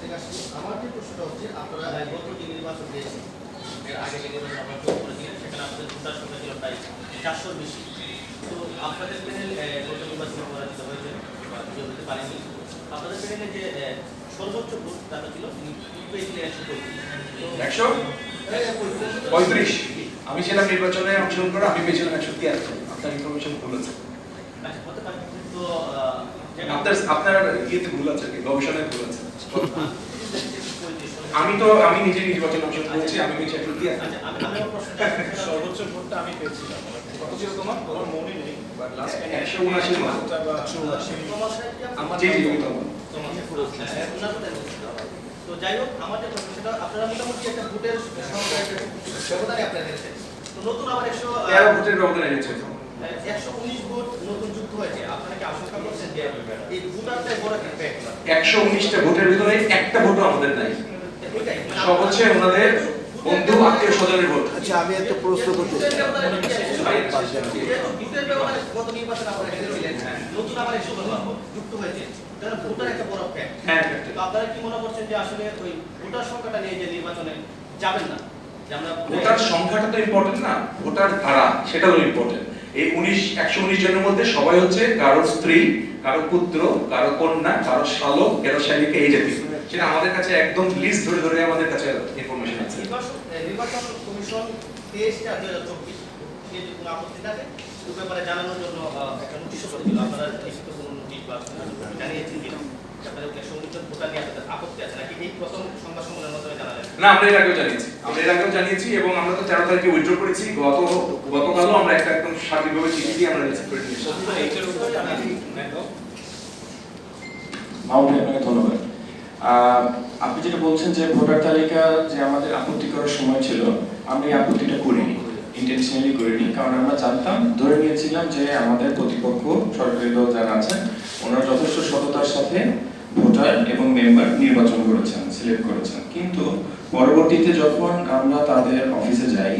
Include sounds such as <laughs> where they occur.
থেকে আসছি। আমার যে প্রশ্নটা হচ্ছে আপনারা গত যে নির্বাচন দিয়েছেন এর আগে যে নির্বাচন আপনারা ভোট করেছিলেন সেখানে আপনাদের ভোটার সংখ্যা ছিল প্রায় চারশোর বেশি। তো আপনাদের প্যানেল গত নির্বাচনে পরাজিত হয়েছে বা বিজয় হতে পারেনি আপনাদের প্যানেলে যে সর্বোচ্চ ভোট তাটা ছিল তিনি পেয়েছিলেন একশো পঁয়ত্রিশ। তো একশো? পঁয়ত্রিশ আমি ছিলাম নির্বাচনে অংশগ্রহণ করে আমি পেয়েছিলাম একশো তিয়াত্তর। আপনার ইনফরমেশন ভুল আছে। আচ্ছা, আপনার আপনার ইয়েতে ভুল আছে গবেষণায় ভুল আছে। <laughs> আমি তো আমি নিজে নির্বাচনে অংশগ্রহণ করেছি আমি আচ্ছা, আমি আমার প্রশ্নটা সর্বোচ্চ ভোটটা আমি পেয়েছিলাম। কত ছিল তোমার তোমার মনে নেই। বাট লাস্ট একশো জি জি তো হ্যাঁ। তো যাই হোক প্রশ্ন সেটা আপনারা মোটামুটি একটা ভোটের সংখ্যা একটা ব্যবধানে আপনারা তো নতুন আবার একশো তেরো ভোটের ব্যবধান এনেছে একশো উনিশ একশো উনিশটা ভোটের ভিতরে একটা ভোটও আমাদের নাই। সব হচ্ছে ওনাদের বন্ধু আত্মীয় স্বজনের ভোট। আচ্ছা আমি একটা প্রশ্ন করতে চাই। আপনারা হ্যাঁ তো আপনারা কি মনে করছেন যে আসলে ওই ভোটার সংখ্যাটা নিয়ে যে নির্বাচনে যাবেন না? যে ভোটার সংখ্যাটা তো ইম্পর্টেন্ট না ভোটার ধারা সেটাও ইম্পর্টেন্ট এই উনিশ, একশো উনিশ জনের মধ্যে সবাই হচ্ছে কারও স্ত্রী কারও পুত্র কারও কন্যা কারও শালক কারও শালিকা, এই জাতীয় সেটা আমাদের কাছে একদম লিস্ট ধরে ধরে আমাদের কাছে ইনফরমেশন আছে। নির্বাচন কমিশন তেইশ চার দুই হাজার চব্বিশ কোনো আপত্তি থাকে জানানোর জন্য একটা আপনারা নোটিশ আপনাদের আপত্তি আছে এই প্রথম সংবাদ সম্মেলনের মাধ্যমে না, আমরা এর আগেও জানিয়েছি। আমরা এর আগেও জানিয়েছি এবং আমরা তো তেরো তারিখে উইথড্র করেছি। গত গতকালও আমরা একটা একদম সার্বিকভাবে চিঠি দিয়ে আমরা রিসিভ করে নিয়েছি। মাহমুদ আপনাকে ধন্যবাদ। আপনি যেটা বলছেন যে ভোটার তালিকা যে আমাদের আপত্তি করার সময় ছিল, আমরা এই আপত্তিটা করিনি ইন্টেনশনালি করিনি। কারণ আমরা জানতাম, ধরে নিয়েছিলাম যে আমাদের প্রতিপক্ষ, সরকারি দল যারা আছেন, ওনারা যথেষ্ট সততার সাথে মেম্বার নির্বাচন করেছেন সিলেক্ট করেছেন। কিন্তু পরবর্তীতে যখন আমরা তাদের অফিসে যাই